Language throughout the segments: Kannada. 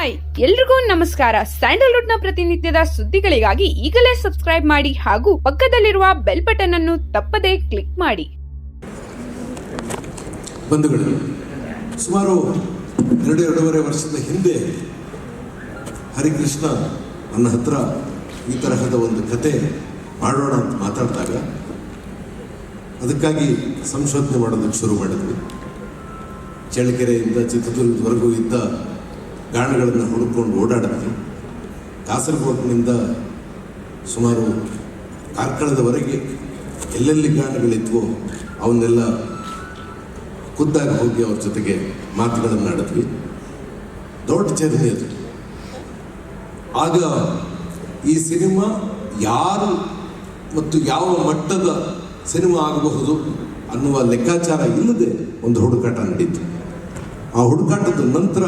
ಹಾಯ್, ಎಲ್ರಿಗೂ ನಮಸ್ಕಾರ. ಸ್ಯಾಂಡಲ್ವುಡ್ನ ಪ್ರತಿನಿತ್ಯದ ಸುದ್ದಿಗಳಿಗಾಗಿ ಈಗಲೇ ಸಬ್ಸ್ಕ್ರೈಬ್ ಮಾಡಿ ಹಾಗೂ ಪಕ್ಕದಲ್ಲಿರುವ ಬೆಲ್ ಬಟನ್ ಅನ್ನು ತಪ್ಪದೇ ಕ್ಲಿಕ್ ಮಾಡಿ. ಬಂಧುಗಳು, ಸುಮಾರು ಎರಡು ಎರಡೂವರೆ ವರ್ಷದ ಹಿಂದೆ ಹರಿಕೃಷ್ಣ ನನ್ನ ಹತ್ರ ಈ ತರಹದ ಒಂದು ಕತೆ ಮಾಡೋಣ ಅಂತ ಮಾತಾಡಿದಾಗ ಅದಕ್ಕಾಗಿ ಸಂಶೋಧನೆ ಮಾಡೋದಕ್ಕೆ ಶುರು ಮಾಡಿದ್ವಿ. ಚಳ್ಳಕೆರೆಯಿಂದ ಚಿತ್ರದುರ್ಗದವರೆಗೂ ಇದ್ದ ಗಾಣಗಳನ್ನು ಹುಡುಕೊಂಡು ಓಡಾಡಿದ್ವಿ. ಕಾಸರಗೋಡಿನಿಂದ ಸುಮಾರು ಕಾರ್ಕಳದವರೆಗೆ ಎಲ್ಲೆಲ್ಲಿ ಗಾಣಗಳಿದ್ವೋ ಅವನ್ನೆಲ್ಲ ಖುದ್ದಾಗಿ ಹೋಗಿ ಅವ್ರ ಜೊತೆಗೆ ಮಾತುಗಳನ್ನು ಆಡಿದ್ವಿ. ದೊಡ್ಡ ಜರ್ನಿ ಅದು. ಆಗ ಈ ಸಿನಿಮಾ ಯಾರು ಮತ್ತು ಯಾವ ಮಟ್ಟದ ಸಿನಿಮಾ ಆಗಬಹುದು ಅನ್ನುವ ಲೆಕ್ಕಾಚಾರ ಇಲ್ಲದೆ ಒಂದು ಹುಡುಕಾಟ ನಡೀತು. ಆ ಹುಡುಕಾಟದ ನಂತರ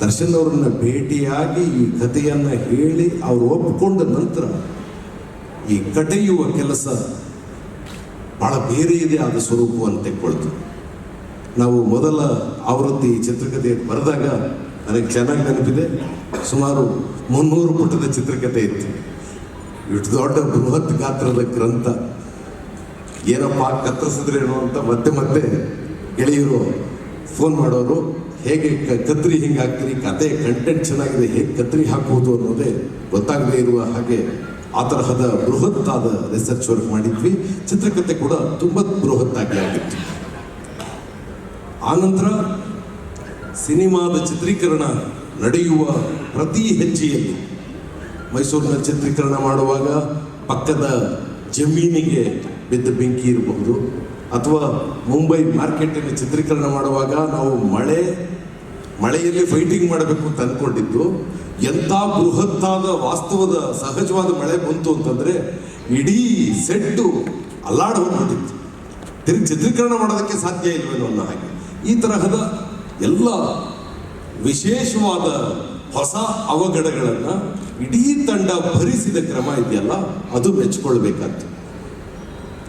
ದರ್ಶನ್ ಅವರನ್ನ ಭೇಟಿಯಾಗಿ ಈ ಕಥೆಯನ್ನು ಹೇಳಿ ಅವರು ಒಪ್ಪಿಕೊಂಡ ನಂತರ ಈ ಕಟೆಯುವ ಕೆಲಸ ಬಹಳ ಇದೆ ಆದ ಸ್ವರೂಪವನ್ನು ತೆಕ್ಕೊಳ್ತು. ನಾವು ಮೊದಲ ಆವೃತ್ತಿ ಚಿತ್ರಕಥೆ ಬರೆದಾಗ ನನಗೆ ಚೆನ್ನಾಗಿ ನೆನಪಿದೆ. ಸುಮಾರು ಮುನ್ನೂರು ಪುಟದ ಚಿತ್ರಕಥೆ ಇತ್ತು. ಇಷ್ಟು ದೊಡ್ಡ ಬೃಹತ್ ಗಾತ್ರದ ಗ್ರಂಥ. ಏನಪ್ಪ ಕತ್ತರಿಸಿದ್ರೇನು ಅಂತ ಮತ್ತೆ ಮತ್ತೆ ಗೆಳೆಯರು ಫೋನ್ ಮಾಡೋರು. ಹೇಗೆ ಕತ್ರಿ ಹಿಂಗೆ ಹಾಕ್ತೀರಿ ಕತೆ ಕಂಟೆಂಟ್ ಚೆನ್ನಾಗಿದೆ, ಹೇಗೆ ಕತ್ರಿ ಹಾಕುವುದು ಅನ್ನೋದೇ ಗೊತ್ತಾಗದೇ ಇರುವ ಹಾಗೆ ಆ ತರಹದ ಬೃಹತ್ತಾದ ರಿಸರ್ಚ್ ವರ್ಕ್ ಮಾಡಿದ್ವಿ. ಚಿತ್ರಕಥೆ ಕೂಡ ತುಂಬ ಬೃಹತ್ತಾಗಿ ಆಗಿತ್ತು. ಆನಂತರ ಸಿನಿಮಾದ ಚಿತ್ರೀಕರಣ ನಡೆಯುವ ಪ್ರತಿ ಹೆಜ್ಜೆಯಲ್ಲಿ ಮೈಸೂರಿನ ಚಿತ್ರೀಕರಣ ಮಾಡುವಾಗ ಪಕ್ಕದ ಜಮೀನಿಗೆ ಬಿದ್ದ ಬೆಂಕಿ ಇರಬಹುದು. ಅಥವಾ ಮುಂಬೈ ಮಾರ್ಕೆಟಿನ ಚಿತ್ರೀಕರಣ ಮಾಡುವಾಗ ನಾವು ಮಳೆ, ಮಳೆಯಲ್ಲಿ ಫೈಟಿಂಗ್ ಮಾಡಬೇಕು ಅಂತ ಅಂದ್ಕೊಂಡಿದ್ದು ಎಂಥ ಬೃಹತ್ತಾದ ವಾಸ್ತವದ ಸಹಜವಾದ ಮಳೆ ಬಂತು ಅಂತಂದ್ರೆ ಇಡೀ ಸೆಟ್ಟು ಅಲ್ಲಾಡ್ ಹೋಗ್ಬಿಟ್ಟಿತ್ತು. ತಿರುಗಿ ಚಿತ್ರೀಕರಣ ಮಾಡೋದಕ್ಕೆ ಸಾಧ್ಯ ಇಲ್ವೇನೋ ಅನ್ನೋ ಹಾಗೆ. ಈ ತರಹದ ಎಲ್ಲ ವಿಶೇಷವಾದ ಹೊಸ ಅವಘಡಗಳನ್ನು ಇಡೀ ತಂಡ ಭರಿಸಿದ ಕ್ರಮ ಇದೆಯಲ್ಲ, ಅದು ಮೆಚ್ಚಿಕೊಳ್ಬೇಕಾದ್ದು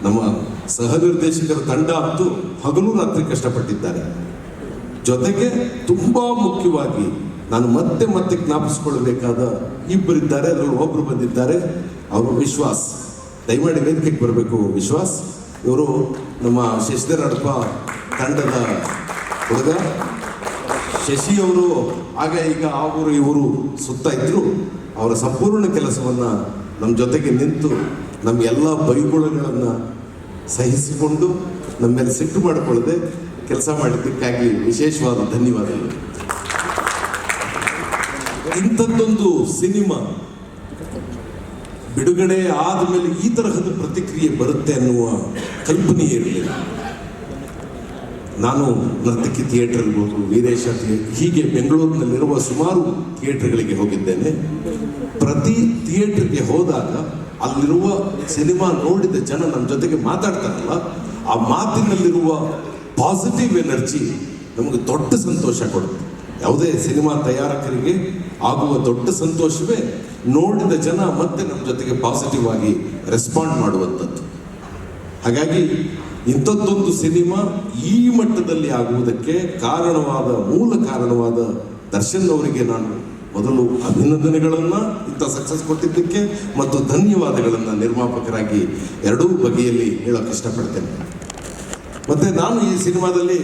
ನಮ್ಮ ಸಹ ನಿರ್ದೇಶಕರ ತಂಡ ಅಂತೂ ಹಗಲು ರಾತ್ರಿ ಕಷ್ಟಪಟ್ಟಿದ್ದಾರೆ. ಜೊತೆಗೆ ತುಂಬಾ ಮುಖ್ಯವಾಗಿ ನಾನು ಮತ್ತೆ ಮತ್ತೆ ಜ್ಞಾಪಿಸಿಕೊಳ್ಳಬೇಕಾದ ಇಬ್ಬರಿದ್ದಾರೆ, ಅದರಲ್ಲಿ ಒಬ್ಬರು ಬಂದಿದ್ದಾರೆ. ಅವರು ವಿಶ್ವಾಸ್. ದಯಮಾಡಿ ವೇದಿಕೆಗೆ ಬರಬೇಕು, ವಿಶ್ವಾಸ್. ಇವರು ನಮ್ಮ ಶಶಿಧರ್ ಅಡಪ ತಂಡದ ಹುಡುಗ. ಶಶಿ ಅವರು ಆಗ ಈಗ ಊರು ಇವರು ಸುತ್ತ ಇದ್ರು. ಅವರ ಸಂಪೂರ್ಣ ಕೆಲಸವನ್ನ ನಮ್ಮ ಜೊತೆಗೆ ನಿಂತು ನಮ್ಮ ಎಲ್ಲ ಬೈಗುಳಗಳನ್ನು ಸಹಿಸಿಕೊಂಡು ನಮ್ಮ ಮೇಲೆ ಸಿಟ್ಟು ಮಾಡಿಕೊಳ್ಳದೆ ಕೆಲಸ ಮಾಡಿದ್ದಕ್ಕಾಗಿ ವಿಶೇಷವಾದ ಧನ್ಯವಾದಗಳು. ಇಂಥದ್ದೊಂದು ಸಿನಿಮಾ ಬಿಡುಗಡೆ ಆದ ಮೇಲೆ ಈ ತರಹದ ಪ್ರತಿಕ್ರಿಯೆ ಬರುತ್ತೆ ಅನ್ನುವ ಕಲ್ಪನೆ ಇರಲಿಲ್ಲ. ನಾನು ನರ್ತಕಿ ಥಿಯೇಟರ್ ಇರ್ಬೋದು, ವೀರೇಶ ಥಿಯೇಟರ್, ಹೀಗೆ ಬೆಂಗಳೂರಿನಲ್ಲಿರುವ ಸುಮಾರು ಥಿಯೇಟರ್ಗಳಿಗೆ ಹೋಗಿದ್ದೇನೆ. ಪ್ರತಿ ಥಿಯೇಟರ್ಗೆ ಹೋದಾಗ ಅಲ್ಲಿರುವ ಸಿನಿಮಾ ನೋಡಿದ ಜನ ನಮ್ಮ ಜೊತೆಗೆ ಮಾತಾಡ್ತಾರಲ್ಲ, ಆ ಮಾತಿನಲ್ಲಿರುವ ಪಾಸಿಟಿವ್ ಎನರ್ಜಿ ನಮಗೆ ದೊಡ್ಡ ಸಂತೋಷ ಕೊಡುತ್ತೆ. ಯಾವುದೇ ಸಿನಿಮಾ ತಯಾರಕರಿಗೆ ಆಗುವ ದೊಡ್ಡ ಸಂತೋಷವೇ ನೋಡಿದ ಜನ ಮತ್ತೆ ನಮ್ಮ ಜೊತೆಗೆ ಪಾಸಿಟಿವ್ ಆಗಿ ರೆಸ್ಪಾಂಡ್ ಮಾಡುವಂಥದ್ದು. ಹಾಗಾಗಿ ಇಂಥದ್ದೊಂದು ಸಿನಿಮಾ ಈ ಮಟ್ಟದಲ್ಲಿ ಆಗುವುದಕ್ಕೆ ಕಾರಣವಾದ, ಮೂಲ ಕಾರಣವಾದ ದರ್ಶನ್ ಅವರಿಗೆ ನಾನು ಮೊದಲು ಅಭಿನಂದನೆಗಳನ್ನು ಇಂಥ ಸಕ್ಸಸ್ ಕೊಟ್ಟಿದ್ದಕ್ಕೆ ಮತ್ತು ಧನ್ಯವಾದಗಳನ್ನು ನಿರ್ಮಾಪಕರಾಗಿ ಎರಡೂ ಬಗೆಯಲ್ಲಿ ಹೇಳೋಕೆ ಇಷ್ಟಪಡ್ತೇನೆ. ಮತ್ತು ನಾನು ಈ ಸಿನಿಮಾದಲ್ಲಿ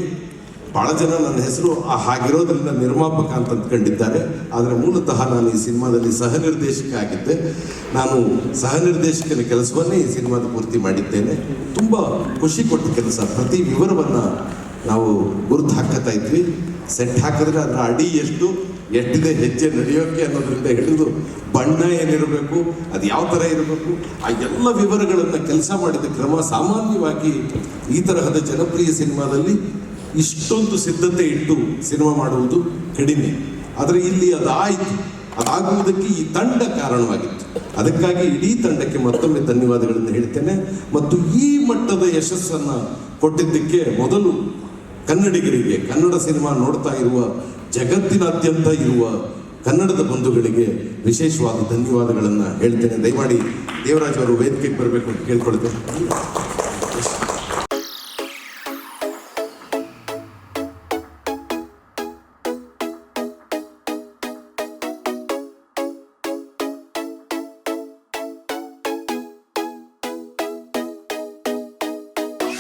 ಭಾಳ ಜನ ನನ್ನ ಹೆಸರು ಹಾಗಿರೋದ್ರಿಂದ ನಿರ್ಮಾಪಕ ಅಂತ ಅಂದ್ಕೊಂಡಿದ್ದಾರೆ. ಆದರೆ ಮೂಲತಃ ನಾನು ಈ ಸಿನಿಮಾದಲ್ಲಿ ಸಹ ನಿರ್ದೇಶಕ ಆಗಿದ್ದೆ. ನಾನು ಸಹ ನಿರ್ದೇಶಕನ ಕೆಲಸವನ್ನೇ ಈ ಸಿನಿಮಾದ ಪೂರ್ತಿ ಮಾಡಿದ್ದೇನೆ. ತುಂಬ ಖುಷಿ ಕೊಟ್ಟ ಕೆಲಸ. ಪ್ರತಿ ವಿವರವನ್ನು ನಾವು ಗುರುತು ಹಾಕ್ತಾ ಇದ್ವಿ. ಸೆಟ್ ಹಾಕಿದ್ರೆ ಅದರ ಅಡಿ ಎಷ್ಟು ಎಷ್ಟಿದೆ ಹೆಜ್ಜೆ ನಡೆಯೋಕೆ ಅನ್ನೋದ್ರಿಂದ ಹಿಡಿದು ಬಣ್ಣ ಏನಿರಬೇಕು, ಅದು ಯಾವ ಥರ ಇರಬೇಕು, ಆ ಎಲ್ಲ ವಿವರಗಳನ್ನು ಕೆಲಸ ಮಾಡಿದ ಕ್ರಮ ಸಾಮಾನ್ಯವಾಗಿ ಈ ತರಹದ ಜನಪ್ರಿಯ ಸಿನಿಮಾದಲ್ಲಿ ಇಷ್ಟೊಂದು ಸಿದ್ಧತೆ ಇಟ್ಟು ಸಿನಿಮಾ ಮಾಡುವುದು ಕಡಿಮೆ. ಆದರೆ ಇಲ್ಲಿ ಅದಾಯಿತು. ಅದಾಗುವುದಕ್ಕೆ ಈ ತಂಡ ಕಾರಣವಾಗಿತ್ತು. ಅದಕ್ಕಾಗಿ ಇಡೀ ತಂಡಕ್ಕೆ ಮತ್ತೊಮ್ಮೆ ಧನ್ಯವಾದಗಳನ್ನು ಹೇಳ್ತೇನೆ. ಮತ್ತು ಈ ಮಟ್ಟದ ಯಶಸ್ಸನ್ನ ಕೊಟ್ಟಿದ್ದಕ್ಕೆ ಮೊದಲು ಕನ್ನಡಿಗರಿಗೆ, ಕನ್ನಡ ಸಿನಿಮಾ ನೋಡ್ತಾ ಇರುವ ಜಗತ್ತಿನಾದ್ಯಂತ ಇರುವ ಕನ್ನಡದ ಬಂಧುಗಳಿಗೆ ವಿಶೇಷವಾದ ಧನ್ಯವಾದಗಳನ್ನು ಹೇಳ್ತೇನೆ. ದಯಮಾಡಿ ದೇವರಾಜ್ ಅವರು ವೇದಿಕೆಗೆ ಬರಬೇಕು ಅಂತ ಕೇಳ್ಕೊಳ್ತೇನೆ.